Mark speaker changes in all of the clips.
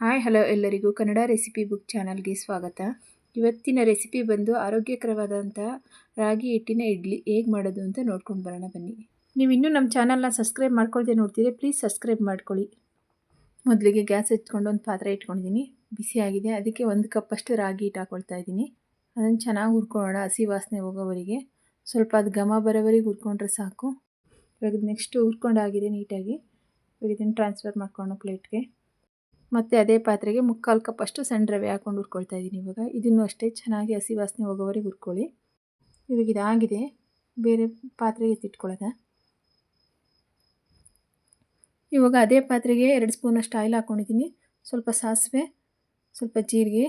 Speaker 1: Hi, hello ಎಲ್ಲರಿಗೂ Kannada recipe book ಚಾನಲ್ಗೆ ಸ್ವಾಗತ. ಇವತ್ತಿನ ರೆಸಿಪಿ ಬಂದು ಆರೋಗ್ಯಕರವಾದಂಥ ರಾಗಿ ಹಿಟ್ಟಿನ ಇಡ್ಲಿ ಹೇಗೆ ಮಾಡೋದು ಅಂತ ನೋಡ್ಕೊಂಡು ಬರೋಣ ಬನ್ನಿ. ನೀವು ಇನ್ನೂ ನಮ್ಮ ಚಾನಲ್ನ ಸಬ್ಸ್ಕ್ರೈಬ್ ಮಾಡ್ಕೊಳ್ದೆ ನೋಡ್ತೀರಿ, ಪ್ಲೀಸ್ ಸಬ್ಸ್ಕ್ರೈಬ್ ಮಾಡ್ಕೊಳ್ಳಿ. ಮೊದಲಿಗೆ ಗ್ಯಾಸ್ ಹಚ್ಕೊಂಡು ಒಂದು ಪಾತ್ರೆ ಇಟ್ಕೊಂಡಿದ್ದೀನಿ. ಬಿಸಿ ಆಗಿದೆ, ಅದಕ್ಕೆ ಒಂದು ಕಪ್ಪಷ್ಟು ರಾಗಿ ಹಿಟ್ಟು ಹಾಕ್ಕೊಳ್ತಾ ಇದ್ದೀನಿ. ಅದನ್ನು ಚೆನ್ನಾಗಿ ಹುರ್ಕೊಳ್ಳೋಣ, ಹಸಿ ವಾಸನೆ ಹೋಗೋವರೆಗೆ. ಸ್ವಲ್ಪ ಅದು ಘಮ ಬರೋವರೆಗೆ ಹುರ್ಕೊಂಡ್ರೆ ಸಾಕು. ಇವಾಗ ನೆಕ್ಸ್ಟು ಹುರ್ಕೊಂಡಾಗಿದೆ ನೀಟಾಗಿ. ಇವಾಗ ಇದನ್ನು ಟ್ರಾನ್ಸ್ಫರ್ ಮಾಡ್ಕೊಳ್ಳೋಣ ಪ್ಲೇಟ್ಗೆ ಮತ್ತು ಅದೇ ಪಾತ್ರೆಗೆ ಮುಕ್ಕಾಲು ಕಪ್ಪಷ್ಟು ಸಣ್ಣ ರವೆ ಹಾಕ್ಕೊಂಡು ಹುರ್ಕೊಳ್ತಾ ಇದ್ದೀನಿ ಇವಾಗ. ಇದನ್ನು ಅಷ್ಟೇ ಚೆನ್ನಾಗಿ ಹಸಿ ವಾಸನೆ ಹೋಗೋವರೆಗೆ ಹುರ್ಕೊಳ್ಳಿ. ಇವಾಗ ಇದಾಗಿದೆ. ಬೇರೆ ಪಾತ್ರೆಗೆ ಎತ್ತಿಟ್ಕೊಳ್ಳೋದ. ಇವಾಗ ಅದೇ ಪಾತ್ರೆಗೆ ಎರಡು ಸ್ಪೂನಷ್ಟು ಆಯಿಲ್ ಹಾಕ್ಕೊಂಡಿದ್ದೀನಿ ಸ್ವಲ್ಪ ಸಾಸಿವೆ, ಸ್ವಲ್ಪ ಜೀರಿಗೆ,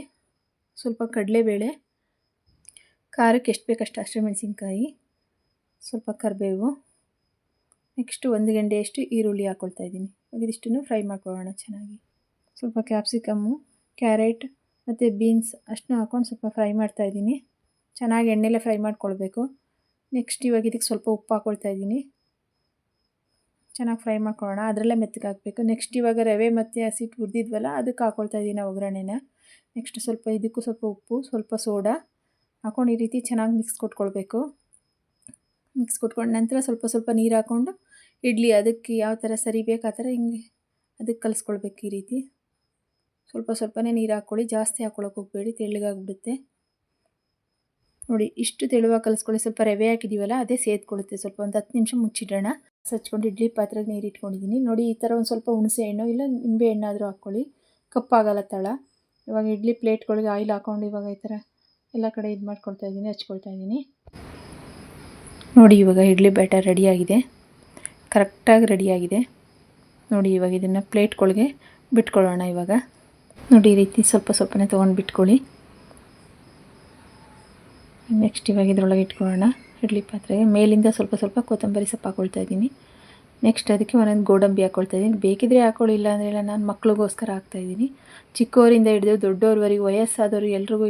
Speaker 1: ಸ್ವಲ್ಪ ಕಡಲೆಬೇಳೆ, ಖಾರಕ್ಕೆ ಎಷ್ಟು ಬೇಕಷ್ಟು ಹಸಿಮೆಣಸಿನ್ಕಾಯಿ ಸ್ವಲ್ಪ ಕರಿಬೇವು, ನೆಕ್ಸ್ಟು ಒಂದು ಗಂಟೆಯಷ್ಟು ಈರುಳ್ಳಿ ಹಾಕ್ಕೊಳ್ತಾ ಇದ್ದೀನಿ. ಇದಿಷ್ಟನ್ನು ಫ್ರೈ ಮಾಡ್ಕೊಳ್ಳೋಣ ಚೆನ್ನಾಗಿ. ಸ್ವಲ್ಪ ಕ್ಯಾಪ್ಸಿಕಮ್ಮು ಕ್ಯಾರೆಟ್ ಮತ್ತು ಬೀನ್ಸ್ ಅಷ್ಟನ್ನೂ ಹಾಕ್ಕೊಂಡು ಸ್ವಲ್ಪ ಫ್ರೈ ಮಾಡ್ತಾಯಿದ್ದೀನಿ ಚೆನ್ನಾಗಿ ಎಣ್ಣೆಲೆ ಫ್ರೈ ಮಾಡ್ಕೊಳ್ಬೇಕು. ನೆಕ್ಸ್ಟ್ ಇವಾಗ ಇದಕ್ಕೆ ಸ್ವಲ್ಪ ಉಪ್ಪು ಹಾಕ್ಕೊಳ್ತಾ ಇದ್ದೀನಿ. ಚೆನ್ನಾಗಿ ಫ್ರೈ ಮಾಡ್ಕೊಳ್ಳೋಣ. ಅದರಲ್ಲೇ ಮೆತ್ತಗೆ ಹಾಕಬೇಕು. ನೆಕ್ಸ್ಟ್ ಇವಾಗ ರವೆ ಮತ್ತು ಹಸಿ ಹುರಿದಿದ್ವಲ್ಲ, ಅದಕ್ಕೆ ಹಾಕ್ಕೊಳ್ತಾ ಇದ್ದೀನಿ ಒಗ್ಗರಣೆನ. ನೆಕ್ಸ್ಟ್ ಸ್ವಲ್ಪ ಇದಕ್ಕೂ ಸ್ವಲ್ಪ ಉಪ್ಪು, ಸ್ವಲ್ಪ ಸೋಡಾ ಹಾಕ್ಕೊಂಡು ಈ ರೀತಿ ಚೆನ್ನಾಗಿ ಮಿಕ್ಸ್ ಕೊಟ್ಕೊಳ್ಬೇಕು. ಮಿಕ್ಸ್ ಕೊಟ್ಕೊಂಡು ನಂತರ ಸ್ವಲ್ಪ ಸ್ವಲ್ಪ ನೀರು ಹಾಕ್ಕೊಂಡು ಇಡ್ಲಿ ಅದಕ್ಕೆ ಯಾವ ಥರ ಸರಿ ಬೇಕು ಆ ಥರ ಹಿಂಗೆ ಅದಕ್ಕೆ ಕಲಿಸ್ಕೊಳ್ಬೇಕು ಈ ರೀತಿ. ಸ್ವಲ್ಪ ಸ್ವಲ್ಪನೇ ನೀರು ಹಾಕ್ಕೊಳ್ಳಿ ಜಾಸ್ತಿ ಹಾಕ್ಕೊಳ್ಳೋಕೆ ಹೋಗಬೇಡಿ. ತೆಳ್ಳಗಾಗ್ಬಿಡುತ್ತೆ. ನೋಡಿ, ಇಷ್ಟು ತೆಳುವಾಗ ಕಲಿಸ್ಕೊಳ್ಳಿ. ಸ್ವಲ್ಪ ರವೆ ಹಾಕಿದ್ದೀವಲ್ಲ ಅದೇ ಸೇದ್ಕೊಳ್ಳುತ್ತೆ. ಸ್ವಲ್ಪ ಒಂದು ಹತ್ತು ನಿಮಿಷ ಮುಚ್ಚಿಡೋಣ. ಸಚ್ಕೊಂಡು ಇಡ್ಲಿ ಪಾತ್ರೆಗೆ ನೀರು ಇಟ್ಕೊಂಡಿದ್ದೀನಿ ನೋಡಿ, ಈ ಥರ ಒಂದು ಸ್ವಲ್ಪ ಹುಣಸೆ ಹಣ್ಣು ಇಲ್ಲ, ನಿಂಬೆ ಹಣ್ಣಾದರೂ ಹಾಕ್ಕೊಳ್ಳಿ ಕಪ್ಪಾಗಲ್ಲ ತಳ. ಇವಾಗ ಇಡ್ಲಿ ಪ್ಲೇಟ್ಗಳಿಗೆ ಆಯಿಲ್ ಹಾಕ್ಕೊಂಡು ಇವಾಗ ಈ ಥರ ಎಲ್ಲ ಕಡೆ ಇದು ಮಾಡ್ಕೊಳ್ತಾ ಇದ್ದೀನಿ ಹಚ್ಕೊಳ್ತಾ ಇದ್ದೀನಿ ನೋಡಿ, ಇವಾಗ ಇಡ್ಲಿ ಬ್ಯಾಟರ್ ರೆಡಿಯಾಗಿದೆ ಕರೆಕ್ಟಾಗಿ ರೆಡಿಯಾಗಿದೆ ನೋಡಿ, ಇವಾಗ ಇದನ್ನು ಪ್ಲೇಟ್ಗಳಿಗೆ ಬಿಟ್ಕೊಳ್ಳೋಣ ಇವಾಗ. ನೋಡಿ ಈ ರೀತಿ ಸ್ವಲ್ಪ ಸ್ವಲ್ಪನೇ ತೊಗೊಂಡು ಬಿಟ್ಕೊಳ್ಳಿ. ನೆಕ್ಸ್ಟ್ ಇವಾಗ ಇದರೊಳಗೆ ಇಟ್ಕೊಳ್ಳೋಣ. ಇಡ್ಲಿ ಪಾತ್ರೆಗೆ ಮೇಲಿಂದ ಸ್ವಲ್ಪ ಸ್ವಲ್ಪ ಕೊತ್ತಂಬರಿ ಸೊಪ್ಪು ಹಾಕೊಳ್ತಾ ಇದ್ದೀನಿ. ನೆಕ್ಸ್ಟ್ ಅದಕ್ಕೆ ಒಂದೊಂದು ಗೋಡಂಬಿ ಹಾಕೊಳ್ತಾ ಇದ್ದೀನಿ. ಬೇಕಿದ್ರೆ ಹಾಕೊಳ್ಳಿಲ್ಲ ಅಂದರೆ ಇಲ್ಲ, ನಾನು ಮಕ್ಳಿಗೋಸ್ಕರ ಹಾಕ್ತಾಯಿದ್ದೀನಿ ಚಿಕ್ಕವರಿಂದ ಹಿಡಿದು ದೊಡ್ಡವ್ರವರೆಗೆ ವಯಸ್ಸಾದವರು ಎಲ್ರಿಗೂ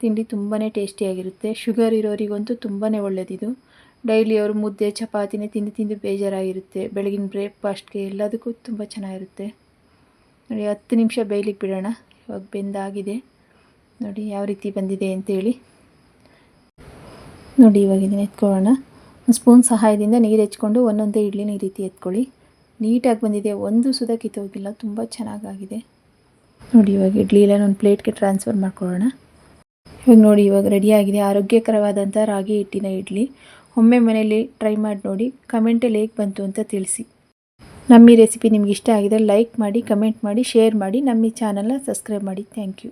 Speaker 1: ತಿಂಡಿ ತುಂಬಾ ಟೇಸ್ಟಿಯಾಗಿರುತ್ತೆ ಶುಗರ್ ಇರೋರಿಗಂತೂ ತುಂಬಾ ಒಳ್ಳೆಯದಿದು ಡೈಲಿ ಅವರು ಮುದ್ದೆ, ಚಪಾತಿನೇ ತಿಂದು ತಿಂದು ಬೇಜಾರಾಗಿರುತ್ತೆ. ಬೆಳಗಿನ ಬ್ರೇಕ್ಫಾಸ್ಟ್ಗೆ ಎಲ್ಲದಕ್ಕೂ ತುಂಬ ಚೆನ್ನಾಗಿರುತ್ತೆ. ನೋಡಿ, ಹತ್ತು ನಿಮಿಷ ಬೇಯಲಿಕ್ಕೆ ಬಿಡೋಣ. ಇವಾಗ ಬೆಂದಾಗಿದೆ. ನೋಡಿ, ಯಾವ ರೀತಿ ಬಂದಿದೆ ಅಂತೇಳಿ. ನೋಡಿ, ಇವಾಗ ಇದನ್ನು ಎತ್ಕೊಳ್ಳೋಣ. ಒಂದು ಸ್ಪೂನ್ ಸಹಾಯದಿಂದ ನೀರು ಹೆಚ್ಕೊಂಡು ಒಂದೊಂದೇ ಇಡ್ಲಿನ ಈ ರೀತಿ ಎತ್ಕೊಳ್ಳಿ. ನೀಟಾಗಿ ಬಂದಿದೆ. ಒಂದು ಸುದ ಕಿತ್ತೋಗಿಲ್ಲ. ತುಂಬ ಚೆನ್ನಾಗಾಗಿದೆ. ನೋಡಿ, ಇವಾಗ ಇಡ್ಲಿ ಎಲ್ಲ ಒಂದು ಪ್ಲೇಟ್ಗೆ ಟ್ರಾನ್ಸ್ಫರ್ ಮಾಡ್ಕೊಳ್ಳೋಣ. ಇವಾಗ ನೋಡಿ, ಇವಾಗ ರೆಡಿಯಾಗಿದೆ. ಆರೋಗ್ಯಕರವಾದಂಥ ರಾಗಿ ಹಿಟ್ಟಿನ ಇಡ್ಲಿ. ಒಮ್ಮೆ ಮನೆಯಲ್ಲಿ ಟ್ರೈ ಮಾಡಿ ನೋಡಿ. ಕಮೆಂಟಲ್ಲಿ ಹೇಗೆ ಬಂತು ಅಂತ ತಿಳಿಸಿ. ನಮ್ಮ ಈ ರೆಸಿಪಿ ನಿಮ್ಗೆ ಇಷ್ಟ ಆಗಿದೆ ಲೈಕ್ ಮಾಡಿ, ಕಮೆಂಟ್ ಮಾಡಿ, ಶೇರ್ ಮಾಡಿ, ನಮ್ಮ ಈ ಚಾನಲ್ನ ಸಬ್ಸ್ಕ್ರೈಬ್ ಮಾಡಿ. Thank you.